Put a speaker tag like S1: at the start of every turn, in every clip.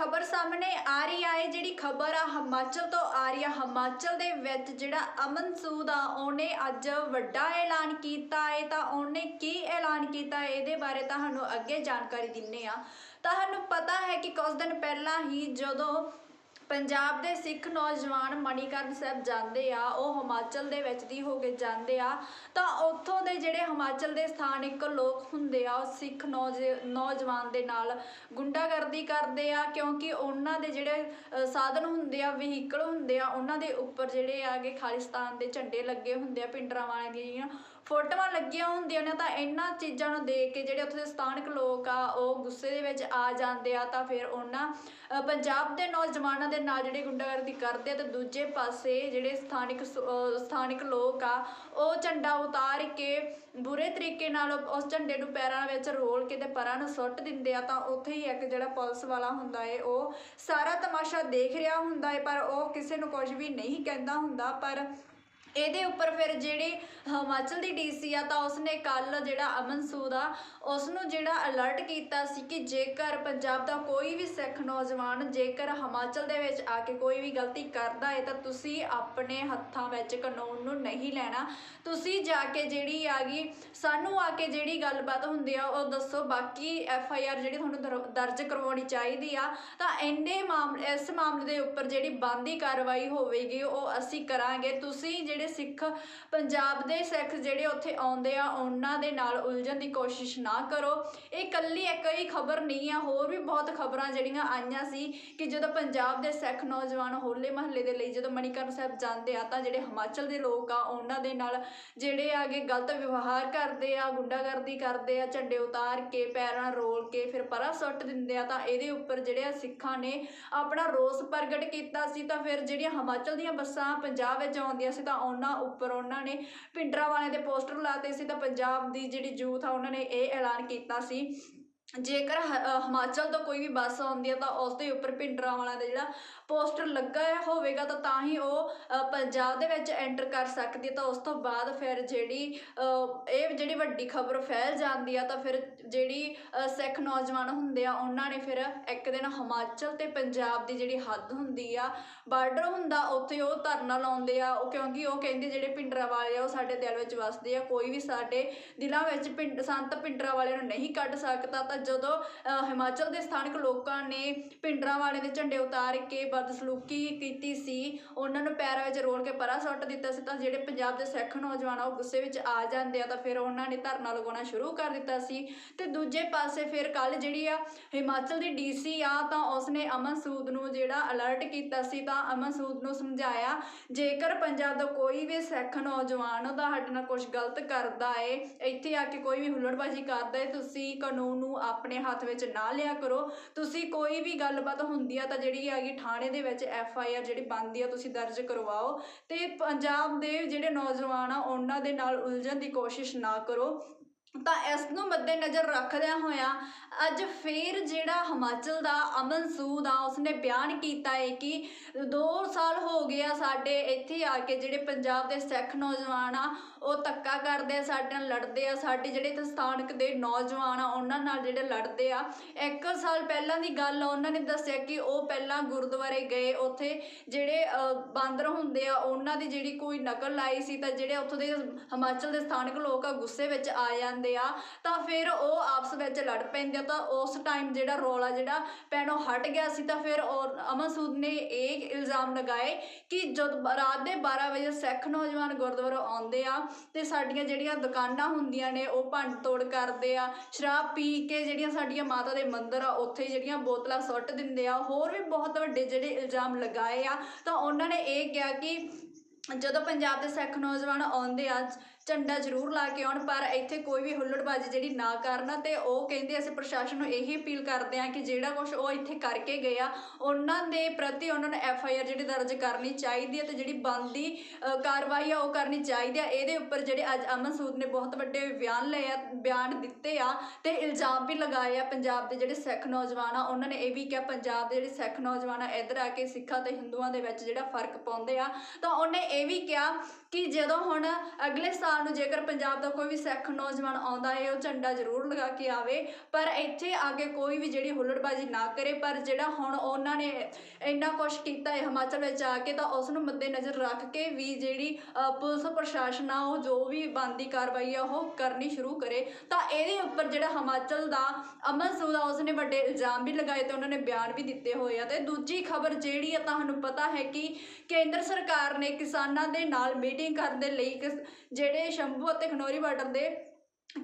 S1: ਖਬਰ ਸਾਹਮਣੇ ਆ ਰਹੀ ਆ ਇਹ ਜਿਹੜੀ ਖਬਰ ਆ ਹਿਮਾਚਲ ਤੋਂ ਆ ਰਹੀ ਆ। ਹਿਮਾਚਲ ਦੇ ਵਿੱਚ ਜਿਹੜਾ ਅਮਨ ਸੂਦ ਆ ਉਹਨੇ ਅੱਜ ਵੱਡਾ ਐਲਾਨ ਕੀਤਾ ਹੈ ਤਾਂ ਉਹਨੇ ਕੀ ਐਲਾਨ ਕੀਤਾ ਹੈ, ਇਹਦੇ ਬਾਰੇ ਤੁਹਾਨੂੰ ਅੱਗੇ ਜਾਣਕਾਰੀ ਦਿੰਨੇ ਆ। ਤੁਹਾਨੂੰ ਪਤਾ ਹੈ ਕਿ ਕੁਝ ਦਿਨ ਪਹਿਲਾਂ ਹੀ ਜਦੋਂ ਪੰਜਾਬ ਦੇ ਸਿੱਖ ਨੌਜਵਾਨ ਮਣੀਕਰਨ ਸਾਹਿਬ ਜਾਂਦੇ ਆ, ਉਹ ਹਿਮਾਚਲ ਦੇ ਵਿੱਚ ਦੀ ਹੋ ਕੇ ਜਾਂਦੇ ਆ। ਤਾਂ ਉੱਥੋਂ ਦੇ ਜਿਹੜੇ ਹਿਮਾਚਲ ਦੇ ਸਥਾਨਿਕ ਲੋਕ ਹੁੰਦੇ ਆ, ਉਹ ਸਿੱਖ ਨੌਜ, ਨੌਜਵਾਨ ਦੇ ਨਾਲ ਗੁੰਡਾਗਰਦੀ ਕਰਦੇ ਆ, ਕਿਉਂਕਿ ਉਹਨਾਂ ਦੇ ਜਿਹੜੇ ਸਾਧਨ ਹੁੰਦੇ ਆ, ਵਹੀਕਲ ਹੁੰਦੇ ਆ, ਉਹਨਾਂ ਦੇ ਉੱਪਰ ਜਿਹੜੇ ਆਗੇ ਖਾਲਿਸਤਾਨ ਦੇ ਝੰਡੇ ਲੱਗੇ ਹੁੰਦੇ ਆ, ਪਿੰਡਰਾਂ ਵਾਲਿਆਂ ਦੀਆਂ ਫੋਟੋਆਂ ਲੱਗੀਆਂ ਹੁੰਦੀਆਂ ਨੇ ਤਾਂ ਇਹਨਾਂ ਚੀਜ਼ਾਂ ਨੂੰ ਦੇਖ ਕੇ ਜਿਹੜੇ ਉੱਥੇ ਦੇ ਸਥਾਨਕ ਲੋਕ ਆ, ਉਹ ਗੁੱਸੇ ਦੇ ਵਿੱਚ ਆ ਜਾਂਦੇ ਆ ਤਾਂ ਫਿਰ ਉਹਨਾਂ ਪੰਜਾਬ ਦੇ ਨੌਜਵਾਨਾਂ ਦੇ ਨਾਲ ਜਿਹੜੇ ਗੁੰਡਾਗਰਦੀ ਕਰਦੇ ਆ ਤੇ ਦੂਜੇ ਪਾਸੇ ਜਿਹੜੇ ਸਥਾਨਕ ਸ- ਲੋਕ ਆ, ਉਹ ਝੰਡਾ ਉਤਾਰ ਕੇ ਬੁਰੇ ਤਰੀਕੇ ਨਾਲ ਉਸ ਝੰਡੇ ਨੂੰ ਪੈਰਾਂ ਵਿੱਚ ਰੋਲ ਕੇ ਤੇ ਪਰਾਂ ਨੂੰ ਸੁੱਟ ਦਿੰਦੇ ਆ ਤਾਂ ਉੱਥੇ ਹੀ ਇੱਕ ਜਿਹੜਾ ਪੁਲਿਸ ਵਾਲਾ ਹੁੰਦਾ ਏ, ਉਹ ਸਾਰਾ ਤਮਾਸ਼ਾ ਦੇਖ ਰਿਹਾ ਹੁੰਦਾ ਏ, ਪਰ ਉਹ ਕਿਸੇ ਨੂੰ ਕੁਝ ਵੀ ਨਹੀਂ ਕਹਿੰਦਾ ਹੁੰਦਾ, ਪਰ ਇਹਦੇ ਉੱਪਰ ਫਿਰ ਜਿਹੜੀ ਹਿਮਾਚਲ ਦੀ ਡੀਸੀ ਆ ਤਾਂ ਉਸਨੇ ਕੱਲ ਜਿਹੜਾ ਅਮਨ ਸੂਦ ਆ ਉਸ ਨੂੰ ਜਿਹੜਾ ਅਲਰਟ ਕੀਤਾ ਸੀ ਕਿ ਜੇਕਰ ਪੰਜਾਬ ਦਾ ਕੋਈ ਵੀ ਸਿੱਖ ਨੌਜਵਾਨ ਜੇਕਰ ਹਿਮਾਚਲ ਦੇ ਵਿੱਚ ਆ ਕੇ ਕੋਈ ਵੀ ਗਲਤੀ ਕਰਦਾ ਹੈ ਤਾਂ ਤੁਸੀਂ ਆਪਣੇ ਹੱਥਾਂ ਵਿੱਚ ਕਾਨੂੰਨ ਨੂੰ ਨਹੀਂ ਲੈਣਾ। ਤੁਸੀਂ ਜਾ ਕੇ ਜਿਹੜੀ ਆ ਗਈ ਸਾਨੂੰ ਆ ਕੇ ਜਿਹੜੀ ਗੱਲਬਾਤ ਹੁੰਦੀ ਆ, ਉਹ ਦੱਸੋ। ਬਾਕੀ ਐਫ ਆਈ ਆਰ ਜਿਹੜੀ ਤੁਹਾਨੂੰ ਦਰ- ਦਰਜ ਕਰਵਾਉਣੀ ਚਾਹੀਦੀ ਆ, ਤਾਂ ਇੰਨੇ ਮਾਮਲੇ ਇਸ ਮਾਮਲੇ ਦੇ ਉੱਪਰ ਜਿਹੜੀ ਬੰਦੀ ਕਾਰਵਾਈ ਹੋਵੇਗੀ, ਉਹ ਅਸੀਂ ਕਰਾਂਗੇ। ਤੁਸੀਂ ਜਿਹੜੀ ਜਿਹੜੇ ਸਿੱਖ ਪੰਜਾਬ ਦੇ ਸਿੱਖ ਜਿਹੜੇ ਉੱਥੇ ਆਉਂਦੇ ਆ, ਉਹਨਾਂ ਦੇ ਨਾਲ ਉਲਝਣ ਦੀ ਕੋਸ਼ਿਸ਼ ਨਾ ਕਰੋ। ਇਹ ਇਕੱਲੀ ਇੱਕ ਹੀ ਖਬਰ ਨਹੀਂ ਆ, ਹੋਰ ਵੀ ਬਹੁਤ ਖਬਰਾਂ ਜਿਹੜੀਆਂ ਆਈਆਂ ਸੀ ਕਿ ਜਦੋਂ ਪੰਜਾਬ ਦੇ ਸਿੱਖ ਨੌਜਵਾਨ ਹੋਲੇ ਮਹੱਲੇ ਦੇ ਲਈ ਜਦੋਂ ਮਣੀਕਰਨ ਸਾਹਿਬ ਜਾਂਦੇ ਆ, ਤਾਂ ਜਿਹੜੇ ਹਿਮਾਚਲ ਦੇ ਲੋਕ ਆ, ਉਹਨਾਂ ਦੇ ਨਾਲ ਜਿਹੜੇ ਆਗੇ ਗਲਤ ਵਿਵਹਾਰ ਕਰਦੇ ਆ, ਗੁੰਡਾਗਰਦੀ ਕਰਦੇ ਆ, ਝੰਡੇ ਉਤਾਰ ਕੇ, ਪੈਰਾਂ ਰੋਲ ਕੇ, ਫਿਰ ਪਰਾਂ ਸੁੱਟ ਦਿੰਦੇ ਆ, ਤਾਂ ਇਹਦੇ ਉੱਪਰ ਜਿਹੜੇ ਆ ਸਿੱਖਾਂ ਨੇ ਆਪਣਾ ਰੋਸ ਪ੍ਰਗਟ ਕੀਤਾ ਸੀ, ਤਾਂ ਫਿਰ ਜਿਹੜੀਆਂ ਹਿਮਾਚਲ ਦੀਆਂ ਬੱਸਾਂ ਪੰਜਾਬ ਵਿੱਚ ਆਉਂਦੀਆਂ ਸੀ, ਤਾਂ ਉਹਨਾਂ ਉੱਪਰ ਉਹਨਾਂ ਨੇ ਭਿੰਡਰਾਂ ਵਾਲਿਆਂ ਦੇ ਪੋਸਟਰ ਲਾਤੇ ਸੀ ਤਾਂ ਪੰਜਾਬ ਦੀ ਜਿਹੜੀ ਯੂਥ ਆ, ਉਹਨਾਂ ਨੇ ਇਹ ਐਲਾਨ ਕੀਤਾ ਸੀ। ਜੇਕਰ ਹ- ਹਿਮਾਚਲ ਤੋਂ ਕੋਈ ਵੀ ਬੱਸ ਆਉਂਦੀ ਹੈ ਤਾਂ ਉਸ ਦੇ ਉੱਪਰ ਪਿੰਡਰਾਂ ਵਾਲਿਆਂ ਦਾ ਜਿਹੜਾ ਪੋਸਟਰ ਲੱਗਾ ਹੋਵੇਗਾ ਤਾਂ ਤਾਂ ਹੀ ਉਹ ਪੰਜਾਬ ਦੇ ਵਿੱਚ ਐਂਟਰ ਕਰ ਸਕਦੀ ਹੈ ਤਾਂ ਉਸ ਤੋਂ ਬਾਅਦ ਫਿਰ ਜਿਹੜੀ ਇਹ ਜਿਹੜੀ ਵੱਡੀ ਖਬਰ ਫੈਲ ਜਾਂਦੀ ਆ, ਤਾਂ ਫਿਰ ਜਿਹੜੀ ਸਿੱਖ ਨੌਜਵਾਨ ਹੁੰਦੇ ਆ, ਉਹਨਾਂ ਨੇ ਫਿਰ ਇੱਕ ਦਿਨ ਹਿਮਾਚਲ ਤੇ ਪੰਜਾਬ ਦੀ ਜਿਹੜੀ ਹੱਦ ਹੁੰਦੀ ਆ ਬਾਰਡਰ ਹੁੰਦਾ, ਉੱਥੇ ਉਹ ਧਰਨਾ ਲਾਉਂਦੇ ਆ, ਉਹ ਕਿਉਂਕਿ ਉਹ ਕਹਿੰਦੇ ਜਿਹੜੇ ਪਿੰਡਰਾਂ ਵਾਲੇ ਆ, ਉਹ ਸਾਡੇ ਦਿਲ ਵਿੱਚ ਵਸਦੇ ਆ, ਕੋਈ ਵੀ ਸਾਡੇ ਦਿਲਾਂ ਵਿੱਚ ਪਿੰਡ ਸੰਤ ਪਿੰਡਰਾਂ ਵਾਲਿਆਂ ਨੂੰ ਨਹੀਂ ਕੱਢ ਸਕਦਾ, ਤਾਂ ਜਦੋਂ ਹਿਮਾਚਲ ਦੇ ਸਥਾਨਕ ਲੋਕਾਂ ਨੇ ਪਿੰਡਰਾਂ ਵਾਲੇ ਦੇ ਝੰਡੇ ਉਤਾਰ ਕੇ ਬਦਸਲੂਕੀ ਕੀਤੀ ਸੀ, ਉਹਨਾਂ ਨੂੰ ਪੈਰਾਂ ਵਿੱਚ ਰੋਲ ਕੇ ਪਰਾਂ ਸੁੱਟ ਦਿੱਤਾ ਸੀ, ਤਾਂ ਜਿਹੜੇ ਪੰਜਾਬ ਦੇ ਸਿੱਖ ਨੌਜਵਾਨ ਆ, ਉਹ ਗੁੱਸੇ ਵਿੱਚ ਆ ਜਾਂਦੇ ਆ, ਤਾਂ ਫਿਰ ਉਹਨਾਂ ਨੇ ਧਰਨਾ ਲਗਾਉਣਾ ਸ਼ੁਰੂ ਕਰ ਦਿੱਤਾ ਸੀ। ਤੇ ਦੂਜੇ ਪਾਸੇ ਫਿਰ ਕੱਲ ਜਿਹੜੀ ਆ ਹਿਮਾਚਲ ਦੀ ਡੀਸੀ ਆ, ਤਾਂ ਉਸਨੇ ਅਮਨ ਸੂਦ ਨੂੰ ਜਿਹੜਾ ਅਲਰਟ ਕੀਤਾ ਸੀ, ਤਾਂ ਅਮਨ ਸੂਦ ਨੂੰ ਸਮਝਾਇਆ, ਜੇਕਰ ਪੰਜਾਬ ਦਾ ਕੋਈ ਵੀ ਸਿੱਖ ਨੌਜਵਾਨ ਉਹਦਾ ਸਾਡੇ ਨਾਲ ਕੁਝ ਗਲਤ ਕਰਦਾ ਏ, ਇੱਥੇ ਆ ਕੇ ਕੋਈ ਵੀ ਹੁੱਲੜਬਾਜ਼ੀ ਕਰਦਾ ਏ, ਤੁਸੀਂ ਕਾਨੂੰਨ ਨੂੰ ਆਪਣੇ ਹੱਥ ਵਿੱਚ ਨਾ ਲਿਆ ਕਰੋ। ਤੁਸੀਂ ਕੋਈ ਵੀ ਗੱਲਬਾਤ ਹੁੰਦੀ ਆ ਤਾਂ ਜਿਹੜੀ ਹੈਗੀ ਥਾਣੇ ਦੇ ਵਿੱਚ ਐਫ ਆਈ ਆਰ ਜਿਹੜੀ ਬਣਦੀ ਆ, ਤੁਸੀਂ ਦਰਜ ਕਰਵਾਓ। ਤੇ ਪੰਜਾਬ ਦੇ ਜਿਹੜੇ ਨੌਜਵਾਨ ਆ, ਉਹਨਾਂ ਦੇ ਨਾਲ ਉਲਝਣ ਦੀ ਕੋਸ਼ਿਸ਼ ਨਾ ਕਰੋ। ਤਾਂ ਇਸ ਨੂੰ ਮੱਦੇਨਜ਼ਰ ਰੱਖਦਿਆਂ ਹੋਇਆਂ ਅੱਜ ਫੇਰ ਜਿਹੜਾ ਹਿਮਾਚਲ ਦਾ ਅਮਨ ਸੂਦ ਆ ਉਸਨੇ ਬਿਆਨ ਕੀਤਾ ਹੈ ਕਿ 2 ਸਾਲ ਹੋ ਗਏ ਆ ਸਾਡੇ ਇੱਥੇ ਆ ਕੇ ਜਿਹੜੇ ਪੰਜਾਬ ਦੇ ਸਿੱਖ ਨੌਜਵਾਨ ਆ, ਉਹ ਧੱਕਾ ਕਰਦੇ ਆ, ਸਾਡੇ ਨਾਲ ਲੜਦੇ ਆ, ਸਾਡੇ ਜਿਹੜੇ ਇੱਥੇ ਸਥਾਨਕ ਦੇ ਨੌਜਵਾਨ ਆ, ਉਹਨਾਂ ਨਾਲ ਜਿਹੜੇ ਲੜਦੇ ਆ। ਇੱਕ ਸਾਲ ਪਹਿਲਾਂ ਦੀ ਗੱਲ ਆ, ਉਹਨਾਂ ਨੇ ਦੱਸਿਆ ਕਿ ਉਹ ਪਹਿਲਾਂ ਗੁਰਦੁਆਰੇ ਗਏ, ਉੱਥੇ ਜਿਹੜੇ ਬਾਂਦਰ ਹੁੰਦੇ ਆ, ਉਹਨਾਂ ਦੀ ਜਿਹੜੀ ਕੋਈ ਨਕਲ ਲਾਈ ਸੀ ਤਾਂ ਜਿਹੜੇ ਉੱਥੋਂ ਦੇ ਹਿਮਾਚਲ ਦੇ ਸਥਾਨਕ ਲੋਕ ਆ, ਗੁੱਸੇ ਵਿੱਚ ਆ ਜਾਂਦੇ ਆ, ਤਾਂ ਫਿਰ ਉਹ ਆਪਸ ਵਿੱਚ ਲੜ ਪੈਂਦੇ ਆ, ਤਾਂ ਉਸ ਟਾਈਮ ਜਿਹੜਾ ਰੌਲਾ ਜਿਹੜਾ ਪੈਣੋਂ ਹਟ ਗਿਆ ਸੀ, ਤਾਂ ਫਿਰ ਉਹ- ਨੇ ਇਹ ਇਲਜ਼ਾਮ ਲਗਾਏ ਕਿ ਜਦ ਰਾਤ ਦੇ 12 ਵਜੇ ਸਿੱਖ ਨੌਜਵਾਨ ਗੁਰਦੁਆਰਾ ਆਉਂਦੇ ਆ, ਤੇ ਸਾਡੀਆਂ ਜਿਹੜੀਆਂ ਦੁਕਾਨਾਂ ਹੁੰਦੀਆਂ ਨੇ, ਉਹ ਭੰਡ ਤੋੜ ਕਰਦੇ ਆ, ਸ਼ਰਾਬ ਪੀ ਕੇ ਜਿਹੜੀਆਂ ਸਾਡੀਆਂ ਮਾਤਾ ਦੇ ਮੰਦਿਰ ਆ, ਉੱਥੇ ਜਿਹੜੀਆਂ ਬੋਤਲਾਂ ਸੁੱਟ ਦਿੰਦੇ ਆ, ਹੋਰ ਵੀ ਬਹੁਤ ਵੱਡੇ ਜਿਹੜੇ ਇਲਜ਼ਾਮ ਲਗਾਏ ਆ, ਤਾਂ ਉਹਨਾਂ ਨੇ ਇਹ ਕਿਹਾ ਕਿ ਜਦੋਂ ਪੰਜਾਬ ਦੇ ਸਿੱਖ ਨੌਜਵਾਨ ਆਉਂਦੇ ਆ ਝੰਡਾ ਜ਼ਰੂਰ ਲਾ ਕੇ ਆਉਣ, ਪਰ ਇੱਥੇ ਕੋਈ ਵੀ ਹੁੱਲੜਬਾਜ਼ੀ ਜਿਹੜੀ ਨਾ ਕਰਨ ਤੇ ਉਹ ਕਹਿੰਦੇ ਅਸੀਂ ਪ੍ਰਸ਼ਾਸਨ ਨੂੰ ਇਹੀ ਅਪੀਲ ਕਰਦੇ ਹਾਂ ਕਿ ਜਿਹੜਾ ਕੁਝ ਉਹ ਇੱਥੇ ਕਰਕੇ ਗਏ ਆ, ਉਹਨਾਂ ਦੇ ਪ੍ਰਤੀ ਉਹਨਾਂ ਨੂੰ ਐਫ ਆਈ ਆਰ ਜਿਹੜੀ ਦਰਜ ਕਰਨੀ ਚਾਹੀਦੀ ਹੈ ਤੇ ਜਿਹੜੀ ਬੰਦੀ ਕਾਰਵਾਈ ਆ ਉਹ ਕਰਨੀ ਚਾਹੀਦੀ ਆ। ਇਹਦੇ ਉੱਪਰ ਜਿਹੜੇ ਅੱਜ ਅਮਨ ਸੂਦ ਨੇ ਬਹੁਤ ਵੱਡੇ ਬਿਆਨ ਲਏ ਆ, ਬਿਆਨ ਦਿੱਤੇ ਆ ਤੇ ਇਲਜ਼ਾਮ ਵੀ ਲਗਾਏ ਆ ਪੰਜਾਬ ਦੇ ਜਿਹੜੇ ਸਿੱਖ ਨੌਜਵਾਨ ਆ, ਉਹਨਾਂ ਨੇ ਇਹ ਵੀ ਕਿਹਾ ਪੰਜਾਬ ਦੇ ਜਿਹੜੇ ਸਿੱਖ ਨੌਜਵਾਨ ਆ, ਇੱਧਰ ਆ ਕੇ ਸਿੱਖਾਂ ਤੇ ਹਿੰਦੂਆਂ ਦੇ ਵਿੱਚ ਜਿਹੜਾ ਫ਼ਰਕ ਪਾਉਂਦੇ ਆ। ਤਾਂ ਉਹਨੇ ਇਹ ਵੀ ਕਿਹਾ ਕਿ ਜਦੋਂ ਹੁਣ ਅਗਲੇ ਸਾਲ ਸਾਲ ਜੇਕਰ ਪੰਜਾਬ ਦਾ ਕੋਈ ਵੀ ਸਿੱਖ ਨੌਜਵਾਨ ਆਉਂਦਾ ਹੈ ਉਹ ਝੰਡਾ ਜ਼ਰੂਰ ਲਗਾ ਕੇ ਆਵੇ। ਪਰ ਇੱਥੇ ਆ ਕੇ ਕੋਈ ਵੀ ਜਿਹੜੀ ਹੁੱਲੜਬਾਜ਼ੀ ਨਾ ਕਰੇ, ਪਰ ਜਿਹੜਾ ਹੁਣ ਉਹਨਾਂ ਨੇ ਇੰਨਾ ਕੁਛ ਕੀਤਾ ਹੈ ਹਿਮਾਚਲ ਵਿੱਚ ਆ ਕੇ, ਤਾਂ ਉਸ ਨੂੰ ਮੱਦੇਨਜ਼ਰ ਰੱਖ ਕੇ ਵੀ ਜਿਹੜੀ ਪੁਲਿਸ ਪ੍ਰਸ਼ਾਸਨ ਆ, ਉਹ ਜੋ ਵੀ ਬਣਦੀ ਕਾਰਵਾਈ ਆ, ਉਹ ਕਰਨੀ ਸ਼ੁਰੂ ਕਰੇ। ਤਾਂ ਇਹਦੇ ਉੱਪਰ ਜਿਹੜਾ ਹਿਮਾਚਲ ਦਾ ਅਮਨ ਸੂਦਾ ਉਸਨੇ ਵੱਡੇ ਇਲਜ਼ਾਮ ਵੀ ਲਗਾਏ ਤੇ ਉਹਨਾਂ ਨੇ ਬਿਆਨ ਵੀ ਦਿੱਤੇ ਹੋਏ ਆ। ਤੇ ਦੂਜੀ ਖਬਰ ਜਿਹੜੀ ਆ, ਤੁਹਾਨੂੰ ਪਤਾ ਹੈ ਕਿ ਕੇਂਦਰ ਸਰਕਾਰ ਨੇ ਕਿਸਾਨਾਂ ਦੇ ਨਾਲ ਮੀਟਿੰਗ ਕਰਨ ਦੇ ਲਈ ਕਿਸ- ਜਿਹੜੇ ਸ਼ੰਭੂ ਅਤੇ ਖਨੌਰੀ ਬਾਰਡਰ ਦੇ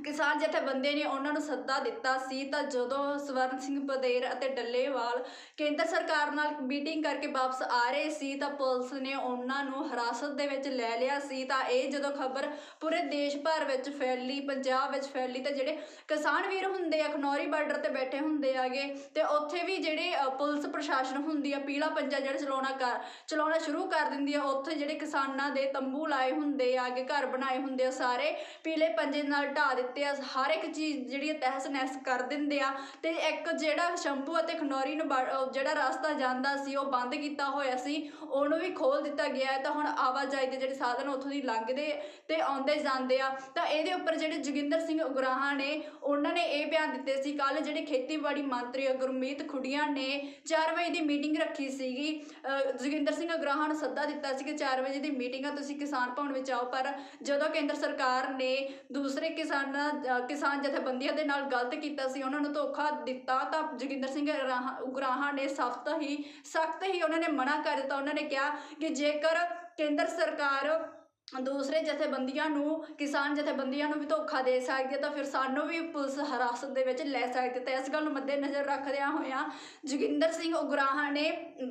S1: ਕਿਸਾਨ ਜਥੇਬੰਦੀ ਨੇ ਉਹਨਾਂ ਨੂੰ ਸੱਦਾ ਦਿੱਤਾ ਸੀ, ਤਾਂ ਜਦੋਂ ਸਵਰਨ ਸਿੰਘ ਬਦੇਰ ਅਤੇ ਡੱਲੇਵਾਲ ਕੇਂਦਰ ਸਰਕਾਰ ਨਾਲ ਮੀਟਿੰਗ ਕਰਕੇ ਵਾਪਸ ਆ ਰਹੇ ਸੀ, ਤਾਂ ਪੁਲਿਸ ਨੇ ਉਹਨਾਂ ਨੂੰ ਹਿਰਾਸਤ ਦੇ ਵਿੱਚ ਲੈ ਲਿਆ ਸੀ। ਤਾਂ ਇਹ ਜਦੋਂ ਖਬਰ ਪੂਰੇ ਦੇਸ਼ ਭਰ ਵਿੱਚ ਫੈਲੀ, ਪੰਜਾਬ ਵਿੱਚ ਫੈਲੀ, ਤਾਂ ਜਿਹੜੇ ਕਿਸਾਨ ਵੀਰ ਹੁੰਦੇ ਆ, ਖਨੌਰੀ ਬਾਰਡਰ ਤੇ ਬੈਠੇ ਹੁੰਦੇ ਆਗੇ, ਤੇ ਉੱਥੇ ਵੀ ਜਿਹੜੇ ਪੁਲਿਸ ਪ੍ਰਸ਼ਾਸਨ ਹੁੰਦੀ ਆ, ਪੀਲਾ ਪੰਜਾ ਜਿਹੜਾ ਚਲਾਉਣਾ ਕਰ, ਚਲਾਉਣਾ ਸ਼ੁਰੂ ਕਰ ਦਿੰਦੀ ਆ, ਉੱਥੇ ਜਿਹੜੇ ਕਿਸਾਨਾਂ ਦੇ ਤੰਬੂ ਲਾਏ ਹੁੰਦੇ ਆਗੇ ਘਰ ਬਣਾਏ ਹੁੰਦੇ ਆ, ਸਾਰੇ ਪੀਲੇ ਪੰਜੇ ਨਾਲ ਢਾ ਦਿੱਤੇ ਆ, ਹਰ ਇੱਕ ਚੀਜ਼ ਜਿਹੜੀ ਤਹਿਸ ਨਹਿਸ ਕਰ ਦਿੰਦੇ ਆ। ਤੇ ਇੱਕ ਜਿਹੜਾ ਸ਼ੰਭੂ ਅਤੇ ਖਨੌਰੀ ਨੂੰ ਜਿਹੜਾ ਰਸਤਾ ਜਾਂਦਾ ਸੀ, ਉਹ ਬੰਦ ਕੀਤਾ ਹੋਇਆ ਸੀ, ਉਹਨੂੰ ਵੀ ਖੋਲ ਦਿੱਤਾ ਗਿਆ ਹੈ। ਤਾਂ ਹੁਣ ਆਵਾਜਾਈ ਦੇ ਜਿਹੜੇ ਸਾਧਨ ਉੱਥੋਂ ਦੀ ਲੰਘਦੇ ਤੇ ਆਉਂਦੇ ਜਾਂਦੇ ਆ। ਤਾਂ ਇਹਦੇ ਉੱਪਰ ਜਿਹੜੇ ਜੋਗਿੰਦਰ ਸਿੰਘ ਉਗਰਾਹਾਂ ਨੇ, ਉਹਨਾਂ ਨੇ ਇਹ ਬਿਆਨ ਦਿੱਤੇ ਸੀ। ਕੱਲ ਜਿਹੜੇ ਖੇਤੀਬਾੜੀ ਮੰਤਰੀ ਗੁਰਮੀਤ ਖੁੱਡੀਆਂ ਨੇ 4 ਵਜੇ ਦੀ ਮੀਟਿੰਗ ਰੱਖੀ ਸੀਗੀ। ਅਹ ਜੋਗਿੰਦਰ ਸਿੰਘ ਉਗਰਾਹਾਂ ਨੂੰ ਸੱਦਾ ਦਿੱਤਾ ਸੀ ਕਿ 4 ਵਜੇ ਦੀ ਮੀਟਿੰਗ ਆ, ਤੁਸੀਂ ਕਿਸਾਨ ਭਵਨ ਵਿੱਚ ਆਓ। ਪਰ ਜਦੋਂ ਕੇਂਦਰ ਸਰਕਾਰ ਨੇ ਦੂਸਰੇ ਕਿਸਾਨ ਅਹ ਕਿਸਾਨ ਜਥੇਬੰਦੀਆਂ ਦੇ ਨਾਲ ਗਲਤ ਕੀਤਾ ਸੀ, ਉਹਨਾਂ ਨੂੰ ਧੋਖਾ ਦਿੱਤਾ ਤਾਂ ਜੋਗਿੰਦਰ ਸਿੰਘ ਉਗਰਾਹਾਂ- ਉਗਰਾਹਾਂ ਨੇ ਸਖਤ ਹੀ ਸਖਤ ਹੀ ਉਹਨਾਂ ਨੇ ਮਨਾ ਕਰ ਦਿੱਤਾ। ਉਹਨਾਂ ਨੇ ਕਿਹਾ ਕਿ ਜੇਕਰ ਕੇਂਦਰ ਸਰਕਾਰ ਦੂਸਰੇ ਜਥੇਬੰਦੀਆਂ ਨੂੰ, ਕਿਸਾਨ ਜਥੇਬੰਦੀਆਂ ਨੂੰ ਵੀ ਧੋਖਾ ਦੇ ਸਕਦੀ ਹੈ ਤਾਂ ਫਿਰ ਸਾਨੂੰ ਵੀ ਪੁਲਿਸ ਹਿਰਾਸਤ ਦੇ ਵਿੱਚ ਲੈ ਸਕਦੀ ਹੈ ਤਾਂ ਇਸ ਗੱਲ ਨੂੰ ਮੱਦੇਨਜ਼ਰ ਰੱਖਦਿਆਂ ਹੋਇਆਂ ਜੋਗਿੰਦਰ ਸਿੰਘ ਉਗਰਾਹਾਂ ਨੇ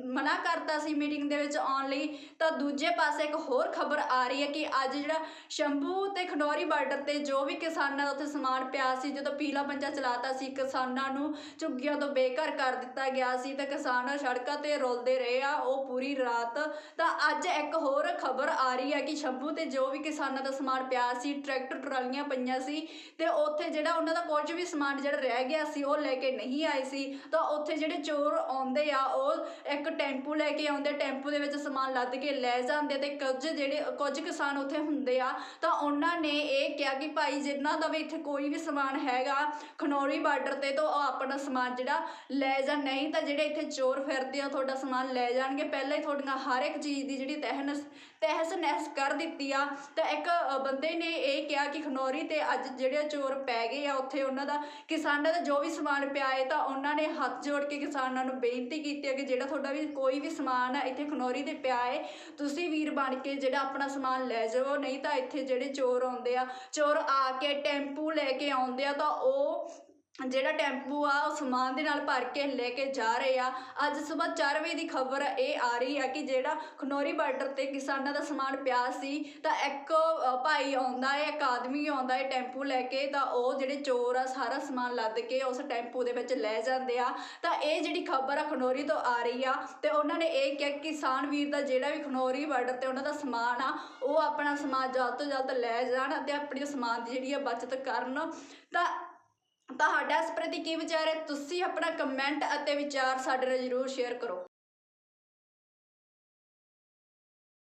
S1: ਮਨਾ ਕਰਤਾ ਸੀ ਮੀਟਿੰਗ ਦੇ ਵਿੱਚ ਆਉਣ ਲਈ। ਤਾਂ ਦੂਜੇ ਪਾਸੇ ਇੱਕ ਹੋਰ ਖਬਰ ਆ ਰਹੀ ਹੈ ਕਿ ਅੱਜ ਜਿਹੜਾ ਸ਼ੰਭੂ ਤੇ ਖਡੌਰੀ ਬਾਰਡਰ ਤੇ ਜੋ ਵੀ ਕਿਸਾਨਾਂ ਦਾ ਉੱਥੇ ਸਮਾਨ ਪਿਆ ਸੀ, ਜਦੋਂ ਪੀਲਾ ਪੰਜਾ ਚਲਾਤਾ ਸੀ, ਕਿਸਾਨਾਂ ਨੂੰ ਝੁੱਗੀਆਂ ਤੋਂ ਬੇਘਰ ਕਰ ਦਿੱਤਾ ਗਿਆ ਸੀ। ਤਾਂ ਕਿਸਾਨ ਸੜਕਾਂ ਤੇ ਰੋਲਦੇ ਰਹੇ ਆ, ਉਹ ਪੂਰੀ ਰਾਤ। ਤਾਂ ਅੱਜ ਇੱਕ ਹੋਰ ਖਬਰ ਆ ਰਹੀ ਹੈ ਕਿ ਸ਼ੰਭੂ ਤੇ ਜੋ ਵੀ ਕਿਸਾਨਾਂ ਦਾ ਸਮਾਨ ਪਿਆ ਸੀ, ਟਰੈਕਟਰ ਟਰਾਲੀਆਂ ਪਈਆਂ ਸੀ ਤੇ ਉੱਥੇ ਜਿਹੜਾ ਉਹਨਾਂ ਦਾ ਕੁਝ ਵੀ ਸਮਾਨ ਜਿਹੜਾ ਰਹਿ ਗਿਆ ਸੀ, ਉਹ ਲੈ ਕੇ ਨਹੀਂ ਆਏ ਸੀ। ਤਾਂ ਉੱਥੇ ਜਿਹੜੇ ਚੋਰ ਆਉਂਦੇ ਆ, ਉਹ ਇੱਕ ਟੈਂਪੂ ਲੈ ਕੇ ਆਉਂਦੇ, ਟੈਂਪੂ ਦੇ ਵਿੱਚ ਸਮਾਨ ਲੱਦ ਕੇ ਲੈ ਜਾਂਦੇ ਤੇ ਕੁਝ ਜਿਹੜੇ, ਕੁਝ ਕਿਸਾਨ ਉੱਥੇ ਹੁੰਦੇ ਆ। ਤਾਂ ਉਹਨਾਂ ਨੇ ਇਹ ਕਿਹਾ ਕਿ ਭਾਈ ਜਿਨ੍ਹਾਂ ਦਾ ਵੀ ਇੱਥੇ ਕੋਈ ਵੀ ਸਮਾਨ ਹੈਗਾ ਖਨੌਰੀ ਬਾਰਡਰ ਤੇ, ਤਾਂ ਉਹ ਆਪਣਾ ਸਮਾਨ ਜਿਹੜਾ ਲੈ ਜਾਂ, ਨਹੀਂ ਤਾਂ ਜਿਹੜੇ ਇੱਥੇ ਚੋਰ ਫਿਰਦੇ ਆ, ਤੁਹਾਡਾ ਸਮਾਨ ਲੈ ਜਾਣਗੇ। ਪਹਿਲਾਂ ਹੀ ਤੁਹਾਡੀਆਂ ਹਰ ਇੱਕ ਚੀਜ਼ ਦੀ ਜਿਹੜੀ ਤਹਿਨਸ ਤਹਿਸ ਨਹਿਸ ਕਰ ਦਿੱਤੀ ਆ। ਤਾਂ ਇੱਕ ਬੰਦੇ ਨੇ ਇਹ ਕਿਹਾ ਕਿ ਖਨੌਰੀ ਤੇ ਅੱਜ ਜਿਹੜੇ ਚੋਰ ਪੈ ਗਏ ਆ, ਉੱਥੇ ਉਹਨਾਂ ਦਾ ਕਿਸਾਨਾਂ ਦਾ ਜੋ ਵੀ ਸਮਾਨ ਪਿਆ ਹੈ ਤਾਂ ਉਹਨਾਂ ਨੇ ਹੱਥ ਜੋੜ ਕੇ ਕਿਸਾਨਾਂ ਨੂੰ ਬੇਨਤੀ ਕੀਤੀ ਹੈ ਕਿ ਜਿਹੜਾ ਤੁਹਾਡਾ ਵੀ ਕੋਈ ਵੀ ਸਮਾਨ ਆ, ਇੱਥੇ ਖਨੌਰੀ ਤੇ ਪਿਆ ਹੈ ਤੁਸੀਂ ਵੀਰ ਬਣ ਕੇ ਜਿਹੜਾ ਆਪਣਾ ਸਮਾਨ ਲੈ ਜਾਓ ਨਹੀਂ ਤਾਂ ਇੱਥੇ ਜਿਹੜੇ ਚੋਰ ਆਉਂਦੇ ਆ, ਚੋਰ ਆ ਕੇ ਟੈਂਪੂ ਲੈ ਕੇ ਆਉਂਦੇ ਆ, ਤਾਂ ਉਹ ਜਿਹੜਾ ਟੈਂਪੂ ਆ, ਉਹ ਸਮਾਨ ਦੇ ਨਾਲ ਭਰ ਕੇ ਲੈ ਕੇ ਜਾ ਰਹੇ ਆ। ਅੱਜ ਸਵੇਰ 4 ਵਜੇ ਦੀ ਖਬਰ ਇਹ ਆ ਰਹੀ ਆ ਕਿ ਜਿਹੜਾ ਖਨੌਰੀ ਬਾਰਡਰ ਤੇ ਕਿਸਾਨਾਂ ਦਾ ਸਮਾਨ ਪਿਆ ਸੀ, ਤਾਂ ਇੱਕ ਭਾਈ ਆਉਂਦਾ ਹੈ, ਇੱਕ ਆਦਮੀ ਆਉਂਦਾ ਹੈ ਟੈਂਪੂ ਲੈ ਕੇ, ਤਾਂ ਉਹ ਜਿਹੜੇ ਚੋਰ ਆ, ਸਾਰਾ ਸਮਾਨ ਲੱਦ ਕੇ ਉਸ ਟੈਂਪੂ ਦੇ ਵਿੱਚ ਲੈ ਜਾਂਦੇ ਆ। ਤਾਂ ਇਹ ਜਿਹੜੀ ਖਬਰ ਆ ਖਨੌਰੀ ਤੋਂ ਆ ਰਹੀ ਆ, ਤੇ ਉਹਨਾਂ ਨੇ ਇਹ ਕਿਹਾ ਕਿ ਕਿਸਾਨ ਵੀਰ ਦਾ ਜਿਹੜਾ ਵੀ ਖਨੌਰੀ ਬਾਰਡਰ ਤੇ ਉਹਨਾਂ ਦਾ ਸਮਾਨ ਆ, ਉਹ ਆਪਣਾ ਸਮਾਨ ਜਲਦ ਤੋਂ ਜਲਦ ਲੈ ਜਾਣ ਅਤੇ ਆਪਣੀ ਸਮਾਨ ਦੀ ਜਿਹੜੀ ਆ ਬਚਤ ਕਰਨ। ਤਾਂ ਤੁਹਾਡਾ ਇਸ ਪ੍ਰਤੀ ਕੀ ਵਿਚਾਰ ਹੈ? ਤੁਸੀਂ ਆਪਣਾ ਕਮੈਂਟ ਅਤੇ ਵਿਚਾਰ ਸਾਡੇ ਨਾਲ ਜ਼ਰੂਰ ਸ਼ੇਅਰ ਕਰੋ।